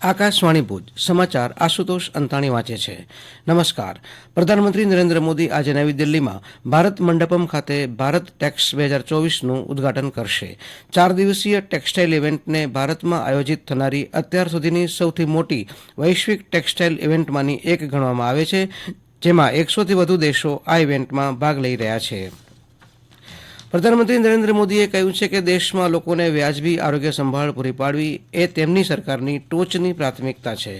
આકાશવાણી ભુજ, સમાચાર આશુતોષ અંતાણી વાંચે છે. નમસ્કાર. પ્રધાનમંત્રી નરેન્દ્ર મોદી આજે નવી દિલ્હીમાં ભારત મંડપમ ખાતે ભારત ટેક્સ બે હજાર ચોવીસનું ઉદઘાટન કરશે. ચાર દિવસીય ટેક્સટાઇલ ઇવેન્ટને ભારતમાં આયોજિત થનારી અત્યાર સુધીની સૌથી મોટી વૈશ્વિક ટેક્સટાઇલ ઇવેન્ટમાંની એક ગણવામાં આવે છે, જેમાં એકસોથી વધુ દેશો આ ઇવેન્ટમાં ભાગ લઈ રહ્યા છે. પ્રધાનમંત્રી નરેન્દ્ર મોદીએ કહ્યું છે કે દેશમાં લોકોને વ્યાજબી આરોગ્ય સંભાળ પૂરી પાડવી એ તેમની સરકારની ટોચની પ્રાથમિકતા છે.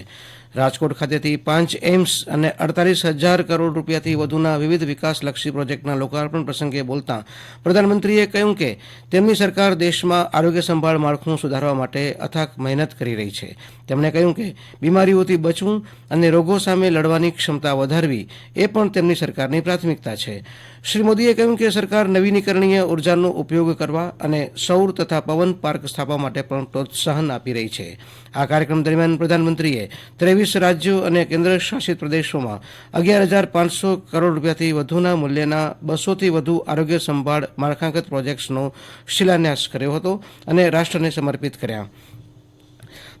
રાજકોટ ખાતેથી પાંચ એમ્સ અને અડતાલીસ હજાર કરોડ રૂપિયાથી વધુના વિવિધ વિકાસલક્ષી પ્રોજેક્ટના લોકાર્પણ પ્રસંગે બોલતા પ્રધાનમંત્રીએ કહ્યું કે તેમની સરકાર દેશમાં આરોગ્ય સંભાળ માળખું સુધારવા માટે અથાક મહેનત કરી રહી છે. તેમણે કહ્યું કે બીમારીઓથી બચવું અને રોગો સામે લડવાની ક્ષમતા વધારવી એ પણ તેમની સરકારની પ્રાથમિકતા છે. શ્રી મોદીએ કહ્યું કે સરકાર નવીનીકરણીય ઉર્જાનો ઉપયોગ કરવા અને સૌર તથા પવન પાર્ક સ્થાપવા માટે પણ પ્રોત્સાહન આપી રહી છે. આ કાર્યક્રમ દરમિયાન પ્રધાનમંત્રીએ ત્રેવીસ રાજ્યો અને કેન્દ્ર શાસિત પ્રદેશોમાં અગિયાર હજાર પાંચસો કરોડ રૂપિયાથી વધુના મૂલ્યના બસોથી વધુ આરોગ્ય સંભાળ માળખાગત પ્રોજેક્ટ્સનો શિલાન્યાસ કર્યો હતો અને રાષ્ટ્રને સમર્પિત કર્યા.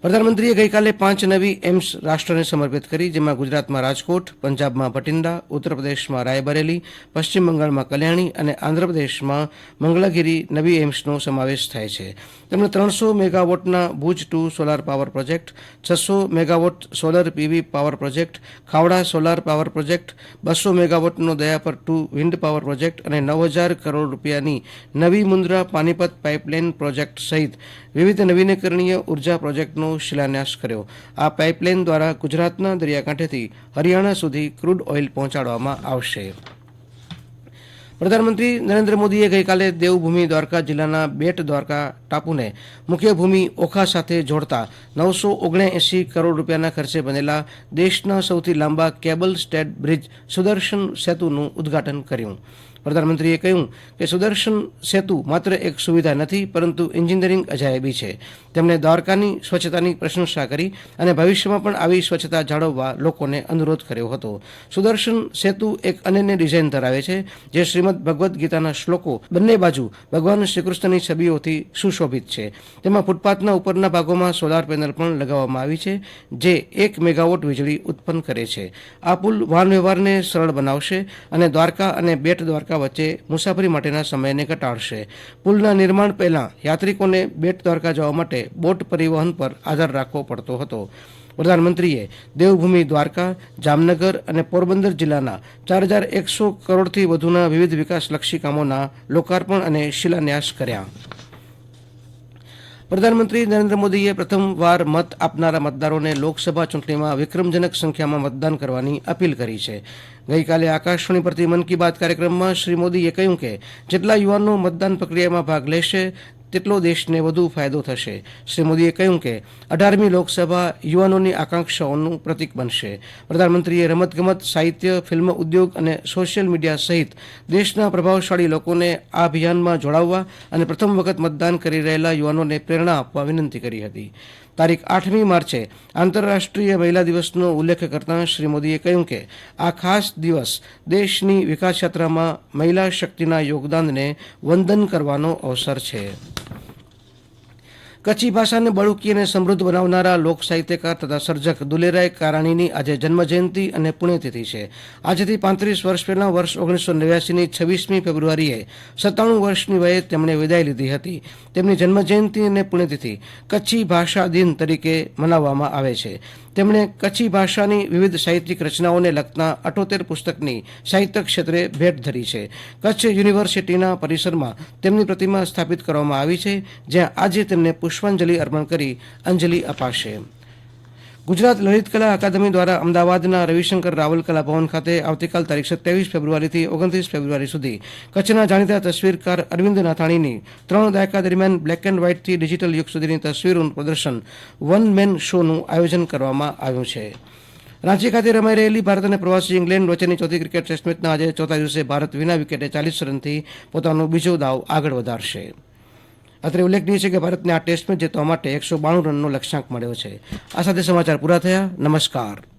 પ્રધાનમંત્રીએ ગઈકાલે પાંચ નવી એમ્સ રાષ્ટ્રને સમર્પિત કરી, જેમાં ગુજરાતમાં રાજકોટ, પંજાબમાં ભટિંડા ઉત્તર પ્રદેશમાં રાયબરેલી, પશ્ચિમ બંગાળમાં કલ્યાણી અને આંધ્રપ્રદેશમાં મંગળાગીરી નવી એમ્સનો સમાવેશ થાય છે. તેમણે ત્રણસો મેગાવોટના Bhuj to solar power project, છસો megawatt solar PV power project, Khavda solar power project, બસો મેગાવોટનો Dayapar to wind power project અને નવ હજાર કરોડ રૂપિયાની નવી મુન્દ્રા પાનીપત પાઇપલાઇન પ્રોજેક્ટ સહિત વિવિધ નવીનીકરણીય ઊર્જા પ્રોજેક્ટનો શિલાન્યાસ કર્યો. આ પાઇપલાઇન દ્વારા ગુજરાતના દરિયાકાંઠેથી હરિયાણા સુધી ક્રૂડ ઓઇલ પહોંચાડવામાં આવશે. પ્રધાનમંત્રી નરેન્દ્ર મોદીએ ગઈકાલે દેવભૂમિ દ્વારકા જિલ્લાના બેટ દ્વારકા ટાપુને મુખ્ય ભૂમિ ઓખા સાથે જોડતા નવસો ઓગણએંસી કરોડ રૂપિયાના ખર્ચે બનેલા દેશના સૌથી લાંબા કેબલ સ્ટેટ બ્રિજ સુદર્શન સેતુનું ઉદ્ઘાટન કર્યું. પ્રધાનમંત્રીએ કહ્યું કે સુદર્શન સેતુ માત્ર એક સુવિધા નથી, પરંતુ એન્જિનિયરિંગ અજાયબી છે. તેમણે દ્વારકાની સ્વચ્છતાની પ્રશંસા કરી અને ભવિષ્યમાં પણ આવી સ્વચ્છતા જાળવવા લોકોને અનુરોધ કર્યો હતો. સુદર્શન સેતુ એક અનન્ય ડિઝાઇન ધરાવે છે, જે શ્રીમદ ભગવદ્ ગીતાના શ્લોકો બંને બાજુ ભગવાન શ્રીકૃષ્ણની છબીઓથી સુશોભિત છે. તેમાં ફૂટપાથના ઉપરના ભાગોમાં સોલાર પેનલ પણ લગાવવામાં આવી છે, જે એક મેગાવોટ વીજળી ઉત્પન્ન કરે છે. આ પુલ વાહન વ્યવહારને સરળ બનાવશે અને દ્વારકા અને બેટ દ્વારકા વચ્ચે મુસાફરી માટેના સમયને ઘટાડશે. પુલના નિર્માણ પહેલા યાત્રિકોને બેટ દ્વારકા જવા માટે બોટ પરિવહન પર આધાર રાખવો પડતો હતો. પ્રધાનમંત્રીએ દેવભૂમિ દ્વારકા, જામનગર અને પોરબંદર જિલ્લાના ચાર હજાર એકસો કરોડથી વધુના વિવિધ વિકાસલક્ષી કામોના લોકાર્પણ અને શિલાન્યાસ કર્યા. પ્રધાનમંત્રી નરેન્દ્ર મોદીએ પ્રથમવાર મત આપનારા મતદારોને લોકસભા ચૂંટણીમાં વિક્રમજનક સંખ્યામાં મતદાન કરવાની અપીલ કરી છે. ગઈકાલે આકાશવાણી પરથી મન કી બાત કાર્યક્રમમાં શ્રી મોદીએ કહ્યું કે, જેટલા યુવાનો મતદાન પ્રક્રિયામાં ભાગ લેશે તેટલો દેશને વધુ ફાયદો થશે. શ્રી મોદીએ કહ્યું કે, અઢારમી લોકસભા યુવાનોની આકાંક્ષાઓનું પ્રતિક બનશે. પ્રધાનમંત્રીએ રમતગમત, સાહિત્ય, ફિલ્મ ઉદ્યોગ અને સોશિયલ મીડિયા સહિત દેશના પ્રભાવશાળી લોકોને આ અભિયાનમાં જોડાવવા અને પ્રથમ વખત મતદાન કરી રહેલા યુવાનોને પ્રેરણા આપવા વિનંતી કરી હતી. તારીખ આઠમી માર્ચે આંતરરાષ્ટ્રીય મહિલા દિવસનો ઉલ્લેખ કરતાં શ્રી મોદીએ કહ્યું કે આ ખાસ દિવસ દેશની વિકાસ યાત્રામાં મહિલા શક્તિના યોગદાનને વંદન કરવાનો અવસર છે. કચ્છી ભાષાને બળુકી અને સમૃદ્ધ બનાવનારા લોક સાહિત્યકાર તથા સર્જક દુલેરાય કારાણીની આજે જન્મજયંતિ અને પુણ્યતિથિ છે. આજથી પાંત્રીસ વર્ષ પહેલા વર્ષ ઓગણીસો નેવ્યાસીની છવ્વીસમી ફેબ્રુઆરીએ સત્તાણું વર્ષની વયે તેમણે વિદાય લીધી હતી. તેમની જન્મજયંતિ અને પુણ્યતિથિ કચ્છી ભાષા દિન તરીકે મનાવવામાં આવે છે. તેમણે કચ્છી ભાષાની વિવિધ સાહિત્યિક રચનાઓને લગતા અઠોતેર પુસ્તકની સાહિત્ય ક્ષેત્રે ભેટ ધરી છે. કચ્છ યુનિવર્સિટીના પરિસરમાં તેમની પ્રતિમા સ્થાપિત કરવામાં આવી છે, જ્યાં આજે તેમને પુષ્પાંજલિ અર્પણ કરી અંજલિ અપાશે. ગુજરાત લલિત કલા અકાદમી દ્વારા અમદાવાદના રવિશંકર રાવલ કલા ભવન ખાતે આવતીકાલ તારીખ સત્યાવીસ ફેબ્રુઆરીથી ઓગણત્રીસ ફેબ્રુઆરી સુધી કચ્છના જાણીતા તસવીરકાર અરવિંદ નાથાણીની ત્રણ દાયકા દરમિયાન બ્લેક એન્ડ વ્હાઇટથી ડિજિટલ યુગ સુધીની તસવીરોનું પ્રદર્શન વન મેન શોનું આયોજન કરવામાં આવ્યું છે. રાંચી ખાતે રમાઈ રહેલી ભારત અને પ્રવાસી ઇંગ્લેન્ડ વચ્ચેની ચોથી ક્રિકેટ ટેસ્ટ મેચના આજે ચોથા દિવસે ભારત વિના વિકેટે ચાલીસ રનથી પોતાનો બીજો દાવ આગળ વધારશે. અત્રે ઉલ્લેખનીય છે કે ભારતને આ ટેસ્ટ મેચ જીતવા માટે એકસો બાણું રનનો લક્ષ્યાંક મળ્યો છે. આ સાથે સમાચાર પૂરા થયા. નમસ્કાર.